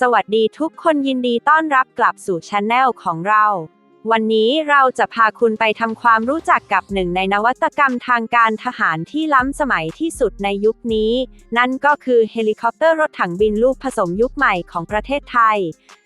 สวัสดีทุกคนยินดีต้อนรับกลับสู่ช anel ของเรา วันนี้เราจะพาคุณไปทำความรู้จักกับหนึ่งในนวัตกรรมทางการทหารที่ล้ำสมัยที่สุดในยุคนี้ นั่นก็คือเฮลิคอปเตอร์รถถังบินลูกผสมยุคใหม่ของประเทศไทย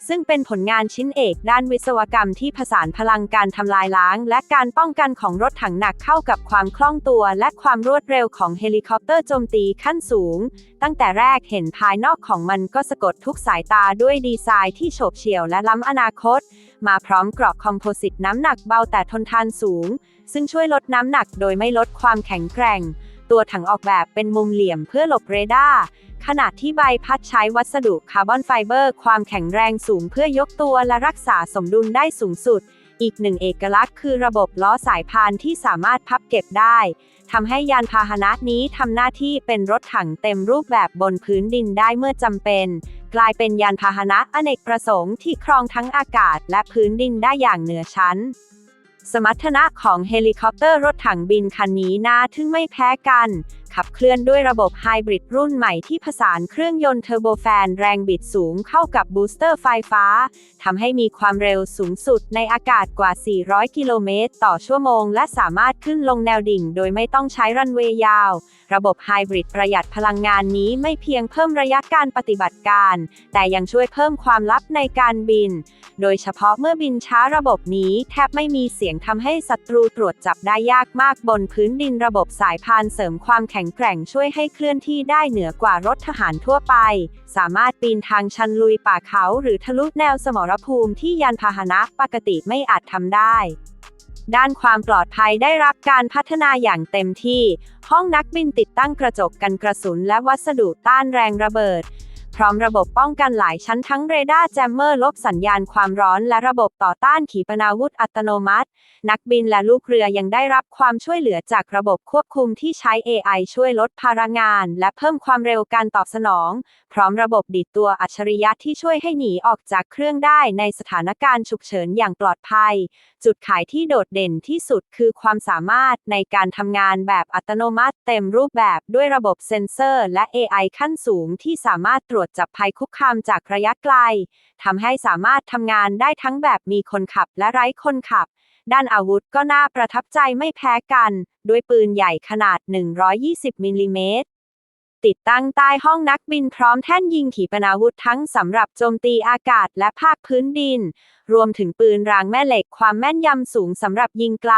ซึ่งเป็นผลงานชิ้นเอกด้านวิศวกรรมที่ผสานพลังการทำลายล้าง และการป้องกันของรถถังหนักเข้ากับความคล่องตัว และความรวดเร็วของเฮลิคอปเตอร์โจมตีขั้นสูง ตั้งแต่แรกเห็นภายนอกของมันก็สะกดทุกสายตาด้วยดีไซน์ที่โฉบเฉี่ยวและล้ำอนาคต มาพร้อมกรอบคอมโพสิตน้ำหนักเบาแต่ทนทานสูง ซึ่งช่วยลดน้ำหนักโดยไม่ลดความแข็งแกร่ง ตัวถังออกแบบเป็นมุมเหลี่ยมเพื่อหลบเรดาร์ขณะที่ใบพัดใช้วัสดุคาร์บอนไฟเบอร์ ความแข็งแรงสูงเพื่อยกตัวและรักษาสมดุลได้สูงสุด อีกหนึ่งเอกลักษณ์คือระบบล้อสายพานที่สามารถพับเก็บได้ทำให้ยานพาหนะนี้ทำหน้าที่เป็นรถถังเต็มรูปแบบบนพื้นดินได้เมื่อจำเป็น กลายเป็นยานพาหนะอเนกประสงค์ที่ครองทั้งอากาศและพื้นดินได้อย่างเหนือชั้น สมรรถนะของเฮลิคอปเตอร์รถถังบินคันนี้น่าทึ่งไม่แพ้กัน ขับเคลื่อนด้วยระบบไฮบริดรุ่นใหม่ที่ผสานเครื่องยนต์เทอร์โบแฟนแรงบิดสูงเข้ากับบูสเตอร์ไฟฟ้า ทำให้มีความเร็วสูงสุดในอากาศกว่า 400 กิโลเมตรต่อชั่วโมง และสามารถขึ้นลงแนวดิ่ง โดยไม่ต้องใช้รันเวย์ยาว ระบบไฮบริดประหยัดพลังงานนี้ไม่เพียงเพิ่มระยะการปฏิบัติการ แต่ยังช่วยเพิ่มความลับในการบิน โดยเฉพาะเมื่อบินช้าระบบนี้แทบไม่มีเสียงทำให้ศัตรูตรวจจับได้ยากมากบนพื้นดินระบบสายพานเสริมความแข็งแกร่งช่วยให้เคลื่อนที่ได้เหนือกว่ารถทหารทั่วไป สามารถปีนทางชันลุยป่าเขาหรือทะลุแนวสมรภูมิที่ยานพาหนะปกติไม่อาจทำได้ ด้านความปลอดภัยได้รับการพัฒนาอย่างเต็มที่ ห้องนักบินติดตั้งกระจกกันกระสุนและวัสดุต้านแรงระเบิด ร้อมระบบป้องกันหลายชั้นทั้งเรดาร์แจมเมอร์ลบสัญญาณความร้อนและระบบต่อต้านขีปนาวุธอัตโนมัติ นักบินและลูกเรือยังได้รับความช่วยเหลือจากระบบควบคุมที่ใช้ AI ช่วยลดภาระงาน และเพิ่มความเร็วการตอบสนอง พร้อมระบบดิดตัวอัจฉริยะที่ช่วยให้หนีออกจากเครื่องได้ในสถานการณ์ฉุกเฉินอย่างปลอดภัย จุดขายที่โดดเด่นที่สุดคือความสามารถในการทำงานแบบอัตโนมัติ เต็มรูปแบบด้วยระบบเซ็นเซอร์ และ AI ขั้นสูงที่สามารถตรวจจับภัยคุกคามจากระยะไกล ทำให้สามารถทำงานได้ทั้งแบบมีคนขับและไร้คนขับ ด้านอาวุธก็น่าประทับใจไม่แพ้กัน ด้วยปืนใหญ่ขนาด 120มิลลิเมตร ติดตั้งใต้ห้องนักบินพร้อมแท่นยิงขีปนาวุธทั้งสำหรับโจมตีอากาศและภาคพื้นดิน รวมถึงปืนรางแม่เหล็กความแม่นยำสูงสำหรับยิงไกล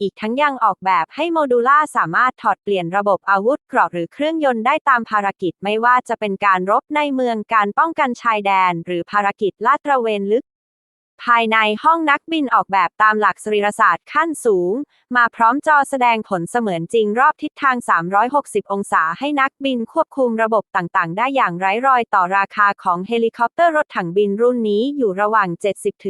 อีกทั้งยังออกแบบให้โมดูล่าสามารถถอดเปลี่ยนระบบอาวุธเกราะหรือเครื่องยนต์ได้ตามภารกิจไม่ว่าจะเป็นการรบในเมืองการป้องกันชายแดน หรือภารกิจลาดตระเวนลึก ภายในห้องนักบินออกแบบตามหลักสรีรศาสตร์ขั้นสูง มาพร้อมจอแสดงผลเสมือนจริงรอบทิศทาง 360 องศาให้นักบินควบคุมระบบต่างๆ ได้อย่างไร้รอยต่อราคาของเฮลิคอปเตอร์รถถังบินรุ่นนี้อยู่ระหว่าง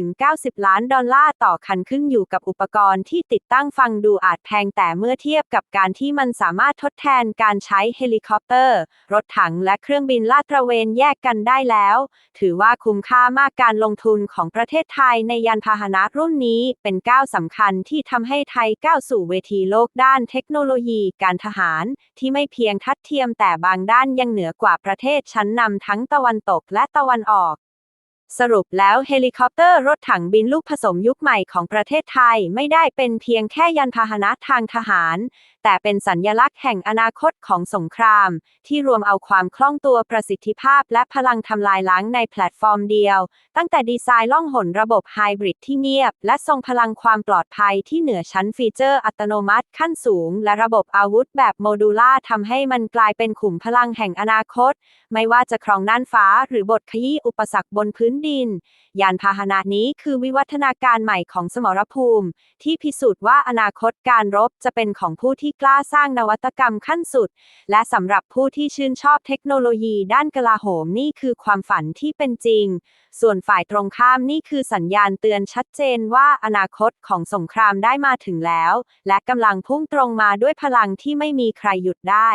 70-90 ล้านดอลลาร์ต่อคันขึ้นอยู่กับอุปกรณ์ที่ติดตั้งฟังดูอาจแพงแต่เมื่อเทียบกับการที่มันสามารถทดแทนการใช้เฮลิคอปเตอร์ รถถังและเครื่องบินลาดตระเวนแยกกันได้แล้ว ถือว่าคุ้มค่ามากการลงทุนของประเทศไทยในยานพาหนะรุ่นนี้เป็นก้าวสำคัญที่ทำให้ไทยก้าวสู่เวทีโลกด้านเทคโนโลยีการทหาร ที่ไม่เพียงทัดเทียมแต่บางด้านยังเหนือกว่าประเทศชั้นนำทั้งตะวันตกและตะวันออก สรุปแล้วเฮลิคอปเตอร์รถถังบินลูกผสมยุคใหม่ของประเทศไทยไม่ได้เป็นเพียงแค่ยานพาหนะทางทหาร แต่เป็นสัญญลักษณ์แห่งอนาคตของสงคราม ที่รวมเอาความคล่องตัวประสิทธิภาพและพลังทำลายล้างในแพลตฟอร์มเดียว ตั้งแต่ดีไซน์ล่องหนระบบไฮบริดที่เงียบ และทรงพลังความปลอดภัยที่เหนือชั้นฟีเจอร์อัตโนมัติขั้นสูง และระบบอาวุธแบบโมดูล่าทำให้มันกลายเป็นขุมพลังแห่งอนาคต ไม่ว่าจะครองน่านฟ้าหรือบทขยี้อุปสรรคบนพื้นดิน ยานพาหนะนี้คือวิวัฒนาการใหม่ของสมรภูมิ ที่พิสูจน์ว่าอนาคตการรบจะเป็นของผู้ที่กล้าสร้างนวัตกรรมขั้นสุด และสำหรับผู้ที่ชื่นชอบเทคโนโลยีด้านกลาโหมนี่คือความฝันที่เป็นจริง ส่วนฝ่ายตรงข้ามนี่คือสัญญาณเตือนชัดเจนว่าอนาคตของสงครามได้มาถึงแล้ว และกำลังพุ่งตรงมาด้วยพลังที่ไม่มีใครหยุดได้